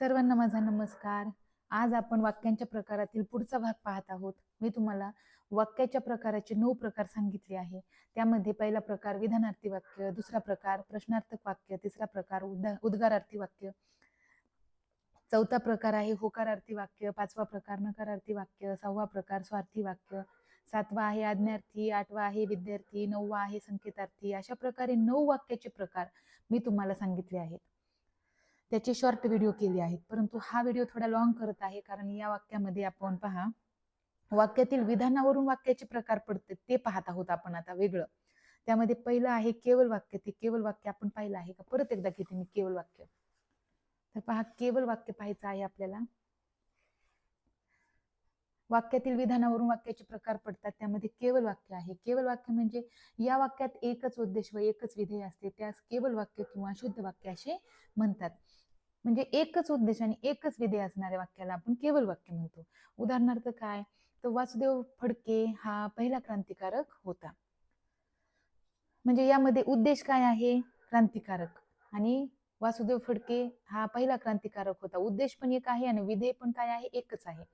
सर्वांना माझा नमस्कार. आज आपण वाक्यांच्या प्रकारातील पुढचा भाग पाहत आहोत. मी तुम्हाला वाक्याच्या प्रकाराचे नऊ प्रकार सांगितले आहे. त्यामध्ये पहिला प्रकार विधानार्थी वाक्य दुसरा प्रकार प्रश्नार्थक वाक्य तिसरा प्रकार उद्गा उद्गारार्थी वाक्य. चौथा प्रकार आहे होकारार्थी वाक्य पाचवा प्रकार नकारार्थी वाक्य सहावा प्रकार स्वार्थी वाक्य. सातवा आहे आज्ञार्थी आठवा आहे विद्यार्थी नववा आहे संकेतार्थी. अशा प्रकारे नऊ वाक्याचे प्रकार मी तुम्हाला सांगितले आहेत. त्याचे शॉर्ट व्हिडिओ केले आहेत. परंतु हा व्हिडिओ थोडा लॉंग करत आहे. कारण या वाक्यामध्ये आपण पहा वाक्यातील विधानावरून वाक्याचे प्रकार पडते ते पाहत आहोत आपण आता वेगळं. त्यामध्ये पहिलं आहे केवळ वाक्य. ते केवळ वाक्य आपण पाहिलं आहे का? परत एकदा घेते मी केवळ वाक्य. तर पहा केवळ वाक्य पाहायचं आहे आपल्याला. वाक्यातील विधानावरून वाक्याचे प्रकार पडतात. त्यामध्ये केवळ वाक्य आहे. केवळ वाक्य म्हणजे या वाक्यात एकच उद्देश व एकच विधेय असते. त्यास केवळ वाक्य किंवा शुद्ध वाक्य असे म्हणतात. म्हणजे एकच उद्देश आणि एकच विधेय असणाऱ्या वाक्याला आपण केवळ वाक्य म्हणतो. उदाहरणार्थ काय? तर वासुदेव फडके हा पहिला क्रांतिकारक होता. म्हणजे यामध्ये उद्देश काय आहे? क्रांतिकारक. आणि वासुदेव फडके हा पहिला क्रांतिकारक होता. उद्देश पण एक आहे आणि विधेय पण काय आहे? एकच आहे.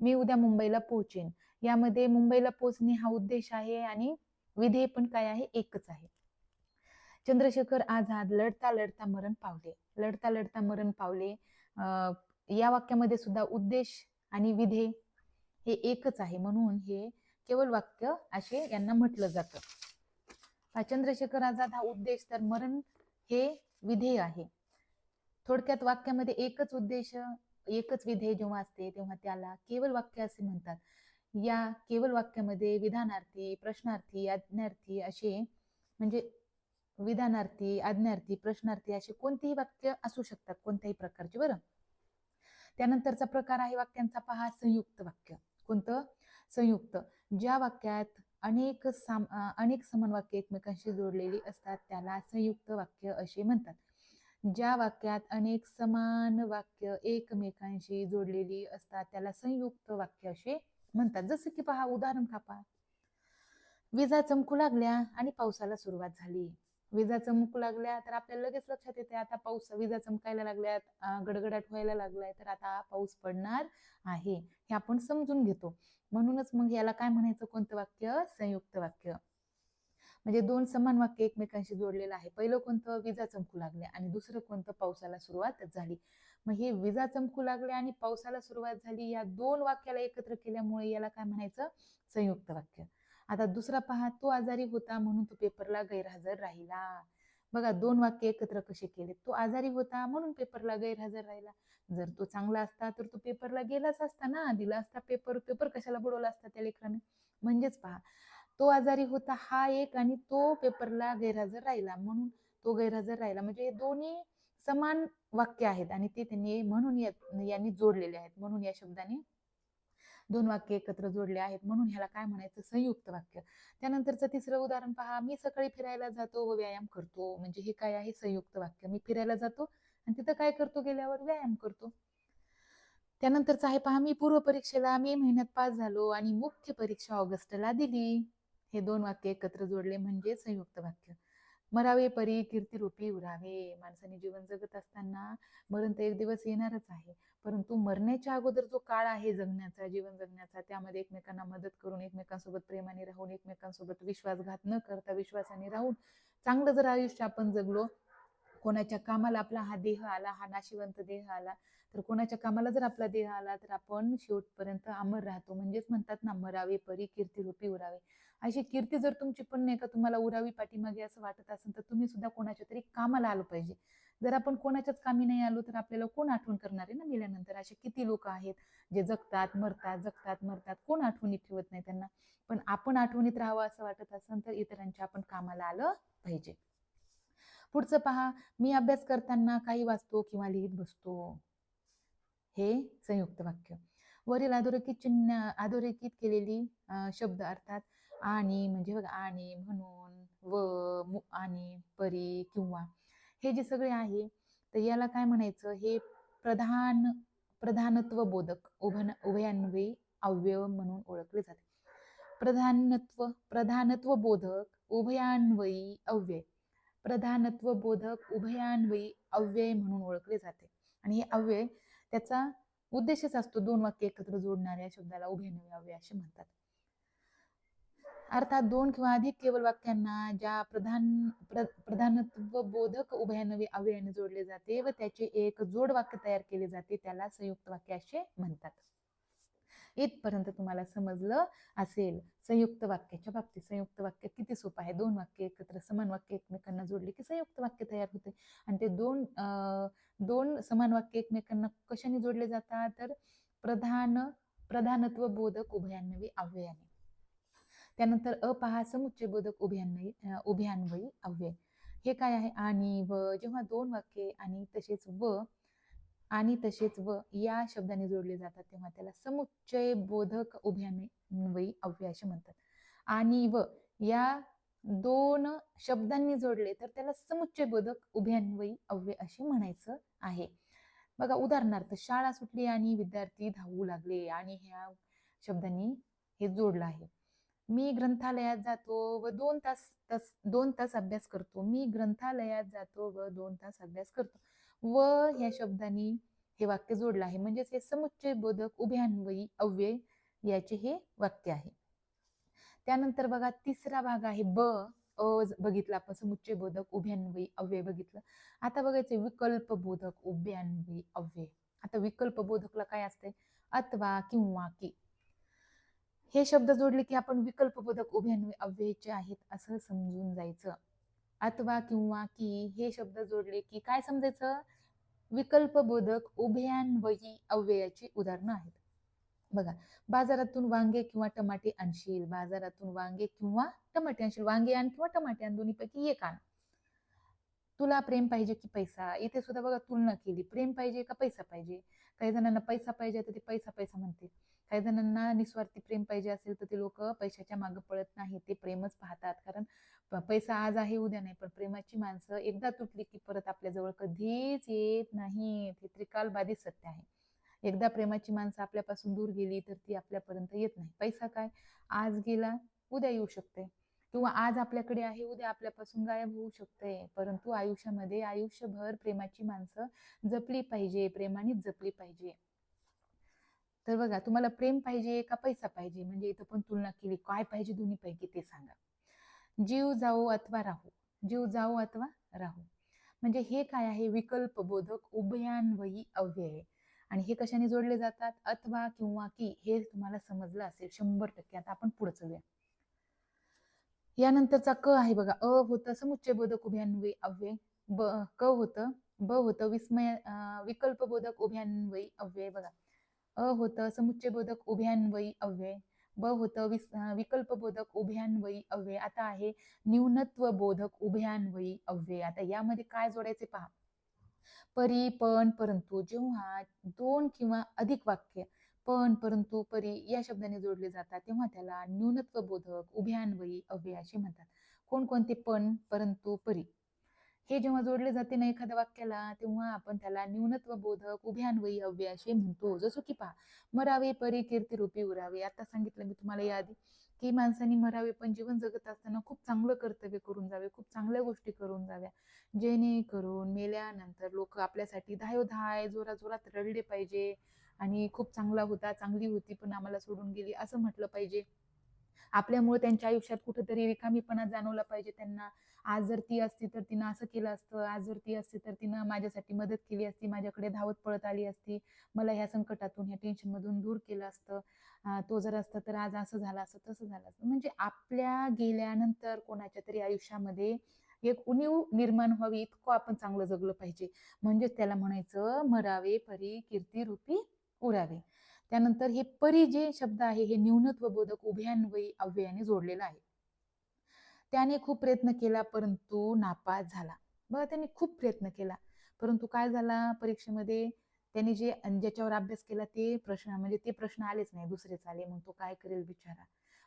मी उद्या मुंबईला पोहोचेन यामध्ये मुंबईला पोहोचणे हा उद्देश आहे आणि विधेय पण काय आहे? एकच आहे. चंद्रशेखर आझाद लढता लढता मरण पावले. लढता लढता मरण पावले. या वाक्यामध्ये सुद्धा उद्देश आणि विधेय हे एकच आहे. म्हणून हे केवळ वाक्य असे यांना म्हटलं जातं. हा चंद्रशेखर आझाद हा उद्देश तर मरण हे विधेय आहे. थोडक्यात वाक्यामध्ये एकच उद्देश एकच विधेय जेव्हा असते तेव्हा त्याला केवळ वाक्य असे म्हणतात. या केवळ वाक्यामध्ये विधानार्थी प्रश्नार्थी आज्ञार्थी असे म्हणजे विधानार्थी आज्ञार्थी प्रश्नार्थी असे कोणतेही वाक्य असू शकतात कोणत्याही प्रकारचे बरं? त्यानंतरचा प्रकार आहे वाक्यांचा पहा संयुक्त वाक्य. कोणतं? संयुक्त. ज्या वाक्यात अनेक साम अनेक समान वाक्य एकमेकांशी जोडलेली असतात त्याला संयुक्त वाक्य असे म्हणतात. ज्या वाक्यात अनेक समान वाक्य एकमेकांशी जोडलेली असतात त्याला संयुक्त वाक्य असे म्हणतात. जसं की पहा उदाहरण का पहा विजा चमकू लागल्या आणि पावसाला सुरुवात झाली. विजा चमकू लागल्या तर आपल्याला लगेच लक्षात येते आता पाऊस विजा चमकायला लागल्यात गडगडाट व्हायला लागलाय तर आता पाऊस पडणार आहे हे आपण समजून घेतो. म्हणूनच मग याला काय म्हणायचं? कोणतं वाक्य? संयुक्त वाक्य. म्हणजे दोन समान वाक्य एकमेकांशी जोडलेलं आहे. पहिलं कोणतं? विजा चमकू लागल्या आणि दुसरं कोणतं? पावसाला सुरुवात झाली. मग हे विजा चमकू लागल्या आणि पावसाला सुरुवात झाली या दोन वाक्याला एकत्र केल्यामुळे याला काय म्हणायचं? संयुक्त वाक्य. आता दुसरा पहा तो आजारी होता म्हणून तो पेपरला गैरहजर राहिला. बघा दोन वाक्य एकत्र कसे केले? तो आजारी होता म्हणून पेपरला गैरहजर राहिला. जर तो चांगला असता तर तो पेपरला गेलाच असता ना? दिला असता पेपर पेपर कशाला बुडवला असता त्या लेकराने? म्हणजेच पहा तो आजारी होता हा एक आणि तो पेपरला गैरहजर राहिला म्हणून तो गैरहजर राहिला. म्हणजे हे दोन्ही समान वाक्य आहेत आणि ते त्यांनी म्हणून यांनी जोडलेले आहेत म्हणून या शब्दाने दोन वाक्य एकत्र जोडले आहेत म्हणून ह्याला काय म्हणायचं? संयुक्त वाक्य. त्यानंतरचं तिसरं उदाहरण पहा. मी सकाळी फिरायला जातो व व्यायाम करतो. म्हणजे हे काय आहे? संयुक्त वाक्य. मी फिरायला जातो आणि तिथं काय करतो गेल्यावर? व्यायाम करतो. त्यानंतरचं आहे पहा. मी पूर्व परीक्षेला मे महिन्यात पास झालो आणि मुख्य परीक्षा ऑगस्टला दिली. हे दोन वाक्य एकत्र जोडले म्हणजे संयुक्त वाक्य. मरावे परी कीर्तिरूपी उरावे. माणसाने जीवन जगत असताना मरण तर एक दिवस येणारच आहे. परंतु मरण्याच्या अगोदर जो काळ आहे जगण्याचा जीवन जगण्याचा त्यामध्ये एकमेकांना मदत करून एकमेकांसोबत प्रेमाने राहून एकमेकांसोबत विश्वासघात न करता विश्वासाने राहून चांगलं जर आयुष्य आपण जगलो कोणाच्या कामाला आपला हा देह आला हा नाशिवंत देह आला तर कोणाच्या कामाला जर आपला देह आला तर आपण शेवटपर्यंत अमर राहतो. म्हणजेच म्हणतात ना मरावे परी कीर्तिरूपी उरावे. अशी कीर्ती जर तुमची पण नाही का तुम्हाला उरावी पाठीमागे असं वाटत असेल तर तुम्ही सुद्धा कोणाच्या तरी कामाला आलो पाहिजे. जर आपण कोणाच्याच कामी नाही आलो तर आपल्याला कोण आठवण करणार आहे ना मेल्यानंतर? असे किती लोक आहेत जे जगतात मरतात जगतात मरतात कोण आठवणीत ठेवत नाही त्यांना? पण आपण आठवणीत राहावं असं वाटत असेल तर इतरांच्या आपण कामाला आलं पाहिजे. पुढचं पहा मी अभ्यास करताना काही वाचतो किंवा लिहित बसतो? हे संयुक्त वाक्य. वरील अधोरेखित चिन्ह अधोरेखित केलेली शब्द अर्थात आणि म्हणजे बघा आणि म्हणून व मु- आणि परी किंवा हे जे सगळे आहे तर याला काय म्हणायचं? हे प्रधान प्रधानत्व बोधक उभन उभयान्वयी अव्यय म्हणून ओळखले जाते. प्रधानत्व प्रधानत्व बोधक उभयान्वयी अव्यय. प्रधानत्व बोधक उभयान्वयी अव्यय म्हणून ओळखले जाते. आणि हे अव्यय त्याचा उद्देशच असतो दोन वाक्य एकत्र जोडणाऱ्या शब्दाला उभयान्वयी अव्यय असे म्हणतात. अर्थात दोन किंवा अधिक केवळ वाक्यांना ज्या प्रधान प्र, प्रधानत्व बोधक उभयानवी अव्ययाने जोडले जाते व त्याचे एक जोड वाक्य तयार केले जाते त्याला संयुक्त वाक्य असे म्हणतात. इथपर्यंत तुम्हाला समजलं असेल संयुक्त वाक्याच्या बाबतीत संयुक्त वाक्य किती सोपं आहे? दोन वाक्य एकत्र समान वाक्य एकमेकांना जोडले की संयुक्त वाक्य तयार होते. आणि ते दोन दोन समान वाक्य एकमेकांना कशाने जोडले जातात? तर प्रधान प्रधानत्व बोधक उभयान्वी अव्ययाने. त्यानंतर अपहा समुच्चयबोधक उभ्यान्वयी उभ्यान्वयी अव्यय. हे काय आहे? आणि व जेव्हा दोन वाक्ये आणि तसेच व आणि तसेच व या शब्दाने जोडले जातात तेव्हा त्याला समुच्चय बोधक उभ्यान्वयी अव्यय असे म्हणतात. आणि व या दोन शब्दांनी जोडले तर त्याला समुच्चय बोधक उभ्यान्वयी अव्यय असे म्हणायचं आहे. बघा उदाहरणार्थ शाळा सुटली आणि विद्यार्थी धावू लागले आणि ह्या शब्दांनी हे जोडलं आहे. मी ग्रंथालयात जातो व दोन तास तास दोन तास अभ्यास करतो. मी ग्रंथालयात जातो व दोन तास अभ्यास करतो. व ह्या शब्दांनी हे वाक्य जोडलं आहे. म्हणजेच हे समुच्चय बोधक उभयान्वयी अव्यय याचे हे वाक्य आहे. त्यानंतर बघा तिसरा भाग आहे ब अ बघितलं आपण समुच्चय बोधक उभ्यान्वयी अव्यय बघितलं. आता बघायचं विकल्प बोधक उभ्यान्वयी अव्यय. आता विकल्प बोधकला काय असते अथवा किंवा की. हे शब्द जोडले की आपण विकल्पबोधक उभ्यान्वय अव्ययचे आहेत असं समजून जायचं. अथवा किंवा की हे शब्द जोडले की काय समजायचं? विकल्पबोधक उभयान्वयी अव्ययाची उदाहरणं आहेत. बघा बाजारातून वांगे किंवा टमाटे आणशील बाजारातून वांगे किंवा टमाटे आणशील वांगे आण किंवा टमाटे आण दोन्हीपैकी एक आण. तुला प्रेम पाहिजे की पैसा? इथे सुद्धा बघा तुलना केली. प्रेम पाहिजे का पैसा पाहिजे? काही जणांना पैसा पाहिजे तर ते पैसा पैसा म्हणतील. काही जणांना निस्वार्थी प्रेम पाहिजे असेल तर ते लोक पैशाच्या मागे पळत नाही ते प्रेमच पाहतात. कारण प- पैसा आज आहे उद्या नाही. पण प्रेमाची माणसं एकदा तुटली की परत आपल्याजवळ कधीच येत नाही. हे त्रिकालबाधित सत्य आहे. एकदा प्रेमाची माणसं आपल्यापासून दूर गेली तर ती आपल्यापर्यंत येत नाही. पैसा काय? आज गेला उद्या येऊ शकते. किंवा आज आपल्याकडे आहे उद्या आपल्यापासून गायब होऊ शकते परंतु आयुष्यामध्ये आयुष्यभर प्रेमाची माणसं जपली पाहिजे प्रेमानेच जपली पाहिजे. तर बघा तुम्हाला प्रेम पाहिजे का पैसा पाहिजे? म्हणजे इथं पण तुलना केली काय पाहिजे दोन्ही पैकी ते सांगा. जीव जाऊ अथवा राहू जीव जाऊ अथवा राहू. म्हणजे हे काय आहे? विकल्प बोधक उभयान्वयी अव्यय. आहे. आणि हे कशाने जोडले जातात? अथवा किंवा की हे तुम्हाला समजलं असेल शंभर टक्के. आता आपण पुढे चलूया यानंतरचा क आहे बघा. अ होतं समुच्चय बोधक उभ्यान्वयी अव्यय. ब क होतं. ब होतं विस्मय विकल्प बोधक उभ्यान्वयी अव्यय बघा. अ होतं समुच्चय बोधक उभ्यान्वयी अव्यय. ब होतं विस विकल्प बोधक उभ्यान्वयी अव्यय. आता आहे न्यूनत्व बोधक उभयान्वयी अव्यय. आता यामध्ये काय जोडायचे पहा. परी पण परंतु जेव्हा दोन किंवा अधिक वाक्य पण परंतु परी या शब्दाने जोडले जातात तेव्हा त्याला न्यूनत्व बोधक उभयान्वयी अव्यय असे म्हणतात. कोणकोणते पण परंतु परी. हे जेव्हा जोडले जाते ना एखाद्या वाक्याला तेव्हा आपण त्याला न्यूनत्व बोधक उभ्यान्वयी अव्यय असे म्हणतो. जसं की पहा मरावे परी कीर्तिरूपी उरावे. आता सांगितलं मी तुम्हाला या आधी की माणसांनी मरावे पण जीवन जगत असताना खूप चांगलं कर्तव्य करून जावे खूप चांगल्या गोष्टी करून जाव्या. जेणेकरून मेल्यानंतर लोक आपल्यासाठी धायोधाय जोरा जोरात रडले पाहिजे आणि खूप चांगला होता चांगली होती पण आम्हाला सोडून गेली असं म्हटलं पाहिजे. आपल्यामुळे त्यांच्या आयुष्यात कुठेतरी रिकामीपणा जाणवला पाहिजे त्यांना. आज जर ती असती तर तिनं असं केलं असतं. आज जर ती असती तर तिनं माझ्यासाठी मदत केली असती. माझ्याकडे धावत पळत आली असती. मला ह्या संकटातून ह्या टेन्शनमधून दूर केलं असतं. तो जर असतं तर आज असं झालं असतं तसं झालं असतं. म्हणजे आपल्या गेल्यानंतर कोणाच्या तरी आयुष्यामध्ये एक उणीव निर्माण व्हावी इतकं आपण चांगलं जगलं पाहिजे. म्हणजेच त्याला म्हणायचं मरावे परी कीर्ती रूपी उरावे. त्यानंतर हे परी जे शब्द आहे हे न्यूनत्व बोधक उभयान्वयी अव्ययाने जोडलेलं आहे. त्याने खूप प्रयत्न केला परंतु नापास झाला. बघा त्यांनी खूप प्रयत्न केला. परंतु काय झाला परीक्षेमध्ये? त्यांनी जे ज्याच्यावर अभ्यास केला ते प्रश्न म्हणजे ते प्रश्न आलेच नाही. दुसरेच आले. मग तो काय करेल बिचारा?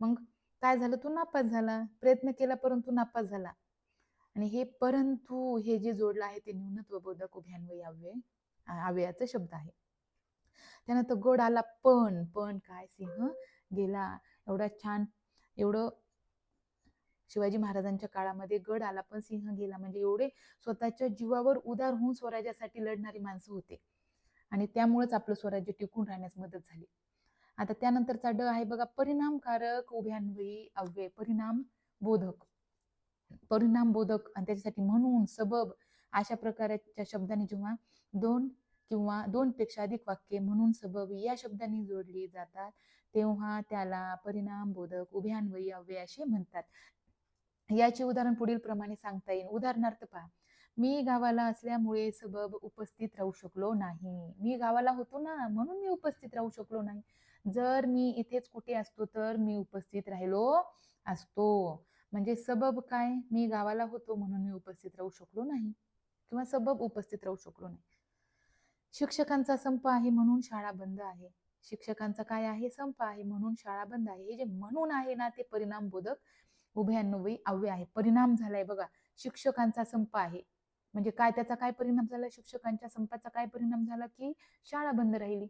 मग काय झालं? तो नापास झाला. प्रयत्न केला परंतु नापास झाला. आणि हे परंतु हे जे जोडलं आहे ते न्यूनत्व बोधक उभ्यान्वयी अव्यय अव्ययाचा शब्द आहे. त्यानंतर गड आला पण पण काय सिंह गेला. एवढा छान एवढं शिवाजी महाराजांच्या काळामध्ये गड आला पण सिंह गेला. म्हणजे एवढे स्वतःच्या जीवावर उदार होऊन स्वराज्यासाठी लढणारी माणसं होते. आणि त्यामुळेच आपलं स्वराज्य टिकून राहण्यास मदत झाली. आता त्यानंतरचा ड आहे बघा परिणामकारक उभ्यान्वयी अव्यय परिणाम बोधक. परिणाम बोधक आणि त्याच्यासाठी म्हणून सबब अशा प्रकारच्या शब्दांनी जेव्हा दोन किंवा दोनपेक्षा अधिक वाक्ये म्हणून सबब या शब्दांनी जोडली जातात तेव्हा त्याला परिणाम बोधक उभ्यान्वयी अव्यय असे म्हणतात. याचे उदाहरण पुढील प्रमाणे सांगता येईल. उदाहरणार्थ पहा मी गावाला असल्यामुळे सबब उपस्थित राहू शकलो नाही. मी गावाला होतो ना म्हणून मी उपस्थित राहू शकलो नाही. जर मी इथेच कुठे असतो तर मी उपस्थित राहिलो असतो. म्हणजे सबब काय? मी गावाला होतो म्हणून मी उपस्थित राहू शकलो नाही. किंवा सबब उपस्थित राहू शकलो नाही. शिक्षकांचा संप आहे म्हणून शाळा बंद आहे. शिक्षकांचा काय आहे? संप आहे म्हणून शाळा बंद आहे. हे जे म्हणून आहे ना ते परिणाम बोधक उभयान्वयी अव्यय आहे. परिणाम झालाय बघा शिक्षकांचा संप आहे. म्हणजे काय त्याचा काय परिणाम झाला? शिक्षकांच्या संपाचा काय परिणाम झाला की शाळा बंद राहिली.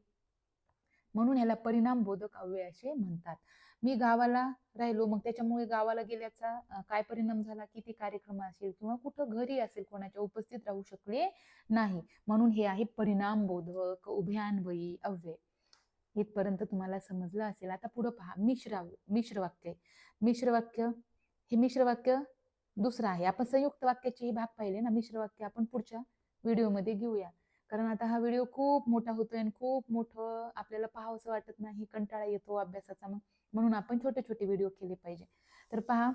म्हणून ह्याला परिणाम बोधक अव्यय असे म्हणतात. मी गावाला राहिलो मग त्याच्यामुळे गावाला गेल्याचा काय परिणाम झाला किती कार्यक्रम असेल किंवा कुठं घरी असेल कोणाच्या उपस्थित राहू शकले नाही. म्हणून हे आहे परिणाम बोधक उभयान्वयी अव्यय. इथपर्यंत तुम्हाला समजलं असेल. आता पुढं पहा. मिश्र मिश्र वाक्य मिश्र वाक्य हे मिश्र वाक्य दुसरं आहे. आपण संयुक्त वाक्याचे हे भाग पाहिले ना मिश्र वाक्य आपण पुढच्या व्हिडिओमध्ये घेऊया. कारण आता हा व्हिडिओ खूप मोठा होतोय आणि खूप मोठं आपल्याला पाहावंसं वाटत नाही कंटाळा येतो अभ्यासाचा मग. म्हणून आपण छोटे छोटे व्हिडिओ केले पाहिजे. तर पहा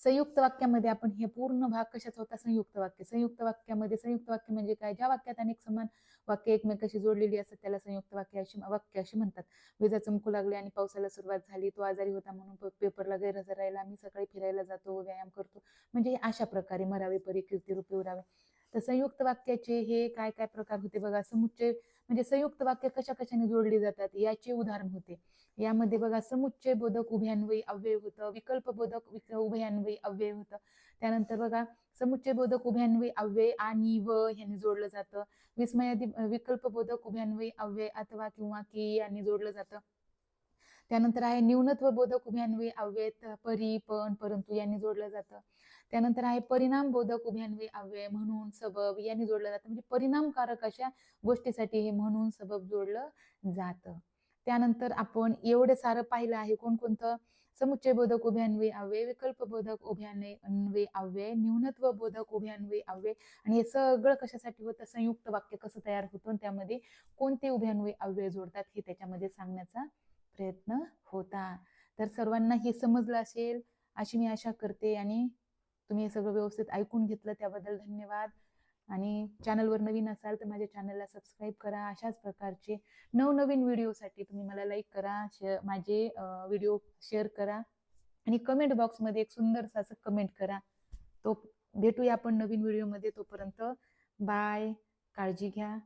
संयुक्त वाक्यामध्ये आपण हे पूर्ण भाग कशाचा होता? संयुक्त वाक्य. संयुक्त वाक्यामध्ये संयुक्त वाक्य म्हणजे काय? ज्या वाक्यात अनेक समान वाक्य एकमेकाशी जोडलेली असतात त्याला संयुक्त वाक्य अशी वाक्य अशी म्हणतात. विजा चमकू लागली आणि पावसाला सुरुवात झाली. तो आजारी होता म्हणून पेपरला गैरहजर राहिला. आम्ही सकाळी फिरायला जातो व्यायाम करतो. म्हणजे हे अशा प्रकारे मरावे परी कीर्ती रूपे उरावे. तर संयुक्त वाक्याचे हे काय काय प्रकार होते बघा? समुच्चय म्हणजे संयुक्त वाक्य कशा कशाने जोडली जातात? याचे उदाहरण होते. यामध्ये बघा समुच्चय बोधक उभयान्वयी अव्यय होतं विकल्प बोधक विक- उभयान्वयी अव्यय होतं. त्यानंतर बघा समुच्चय बोधक उभ्यान्वयी अव्यय आणि व ह्याने जोडलं जातं. विस्मयादी विकल्प बोधक उभ्यान्वयी अव्यय अथवा किंवा की यांनी जोडलं जातं. त्यानंतर आहे न्यूनत्व बोधक उभ्यान्वयी अव्यय परी पण परंतु यांनी जोडलं जातं. त्यानंतर आहे परिणाम बोधक उभयान्वयी अव्यय म्हणून सबब यांनी जोडलं जातं. म्हणजे परिणामकारक अशा गोष्टीसाठी हे म्हणून सबब जोडलं जातं. त्यानंतर आपण एवढं सारं पाहिलं आहे कोणकोणतं? समुच्चय बोधक उभयान्वयी अव्यय विकल्प बोधक उभयान्वयी अव्यय न्यूनत्व बोधक उभयान्वयी अव्यय. आणि हे सगळं कशासाठी होतं? संयुक्त वाक्य कसं तयार होतं? आणि त्यामध्ये कोणते उभयान्वयी अव्यय जोडतात? हे त्याच्यामध्ये सांगण्याचा प्रयत्न होता. तर सर्वांना हे समजलं असेल अशी मी आशा करते आणि तुम्ही हे सगळं व्यवस्थित ऐकून घेतलं त्याबद्दल धन्यवाद. आणि चॅनलवर नवीन असाल तर माझ्या चॅनलला सबस्क्राईब करा. अशाच प्रकारचे नवनवीन व्हिडिओसाठी तुम्ही मला लाईक करा शे माझे व्हिडिओ शेअर करा. आणि कमेंट बॉक्समध्ये एक सुंदरसं असं कमेंट करा. तो भेटूया आपण नवीन व्हिडिओमध्ये तोपर्यंत बाय काळजी घ्या.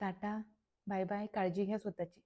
टाटा. बाय बाय काळजी घ्या स्वतःची.